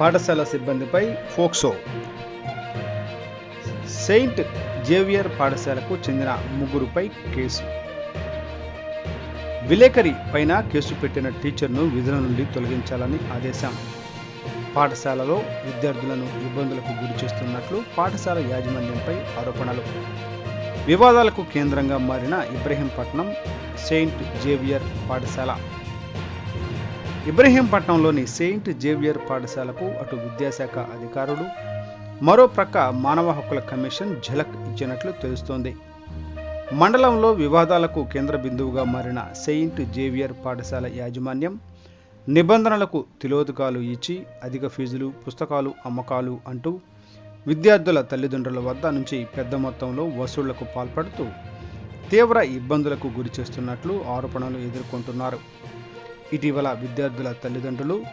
పాఠశాల సిబ్బందిపై POCSO. Saint Xavier పాఠశాలకు చెందిన ముగ్గురుపై కేసు. విలేకరి పైన కేసు పెట్టిన టీచర్ను విధుల నుండి తొలగించాలని ఆదేశం. పాఠశాలలో విద్యార్థులను ఇబ్బందులకు గురి చేస్తున్నట్లు పాఠశాల యాజమాన్యంపై ఆరోపణలు. వివాదాలకు కేంద్రంగా మారిన ఇబ్రహీంపట్నం సెయింట్ జేవియర్ పాఠశాల. ఇబ్రహీంపట్నంలోని సెయింట్ జేవియర్ పాఠశాలకు అటు విద్యాశాఖ అధికారులు మరో ప్రక్క మానవ హక్కుల కమిషన్ ఝలక్ ఇచ్చినట్లు తెలుస్తోంది. మండలంలో వివాదాలకు కేంద్ర బిందువుగా మారిన సెయింట్ జేవియర్ పాఠశాల యాజమాన్యం నిబంధనలకు తిలోదకాలు ఇచ్చి అధిక ఫీజులు పుస్తకాలు అమ్మకాలు అంటూ విద్యార్థుల తల్లిదండ్రుల వద్ద నుంచి పెద్ద మొత్తంలో వసూళ్ళకు పాల్పడుతూ తీవ్ర ఇబ్బందులకు గురి చేస్తున్నట్లు ఆరోపణలు ఎదుర్కొంటున్నారు. ఇటీవల విద్యార్థుల తల్లిదండ్రులు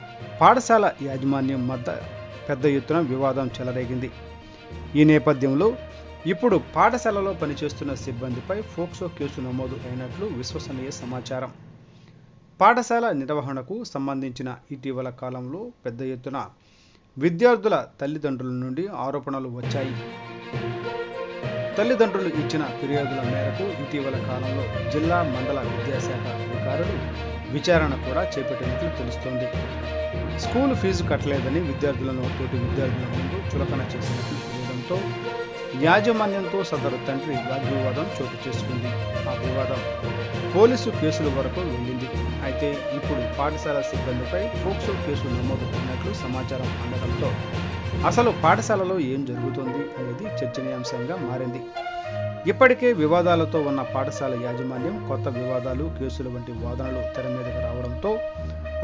పాఠశాల యాజమాన్యం మధ్య పెద్ద ఎత్తున వివాదం చెలరేగింది. ఈ నేపథ్యంలో ఇప్పుడు పాఠశాలలో పనిచేస్తున్న సిబ్బందిపై ఫోక్సో కేసు నమోదు అయినట్లు విశ్వసనీయ సమాచారం. పాఠశాల నిర్వహణకు సంబంధించిన ఇటీవల కాలంలో పెద్ద ఎత్తున విద్యార్థుల తల్లిదండ్రుల నుండి ఆరోపణలు వచ్చాయి. తల్లిదండ్రులు ఇచ్చిన ఫిర్యాదుల మేరకు ఇటీవల కాలంలో జిల్లా మండల విద్యాశాఖ అధికారులు విచారణ కూడా చేపట్టినట్లు తెలుస్తోంది. స్కూల్ ఫీజు కట్టలేదని విద్యార్థులను తోటి విద్యార్థుల ముందు చులకన చేసినట్లు తెలియడంతో యాజమాన్యంతో సదరు తండ్రి వాగ్వివాదం చోటు చేసుకుంది. ఆ వివాదం పోలీసు కేసుల వరకు వెళ్ళింది అయితే ఇప్పుడు పాఠశాల సిబ్బందిపై పోక్సో కేసు నమోదు అయినట్లు సమాచారం అందడంతో అసలు పాఠశాలలో ఏం జరుగుతోంది అనేది చర్చనీయాంశంగా మారింది. ఇప్పటికే వివాదాలతో ఉన్న పాఠశాల యాజమాన్యం కొత్త వివాదాలు కేసులు వంటి వాదనలు తెర మీదకు రావడంతో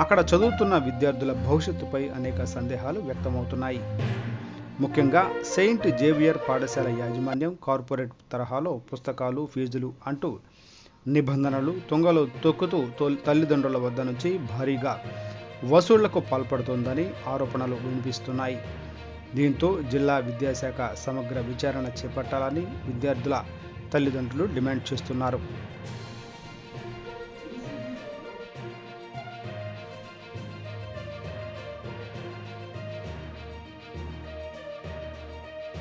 అక్కడ చదువుతున్న విద్యార్థుల భవిష్యత్తుపై అనేక సందేహాలు వ్యక్తమవుతున్నాయి. ముఖ్యంగా సెయింట్ జేవియర్ పాఠశాల యాజమాన్యం కార్పొరేట్ తరహాలో పుస్తకాలు ఫీజులు అంటూ నిబంధనలు తుంగలు తొక్కుతూ తల్లిదండ్రుల వద్ద నుంచి భారీగా వసూళ్ళకు పాల్పడుతోందని ఆరోపణలు వినిపిస్తున్నాయి. దీంతో జిల్లా విద్యాశాఖ సమగ్ర విచారణ చేపట్టాలని విద్యార్థుల తల్లిదండ్రులు డిమాండ్ చేస్తున్నారు.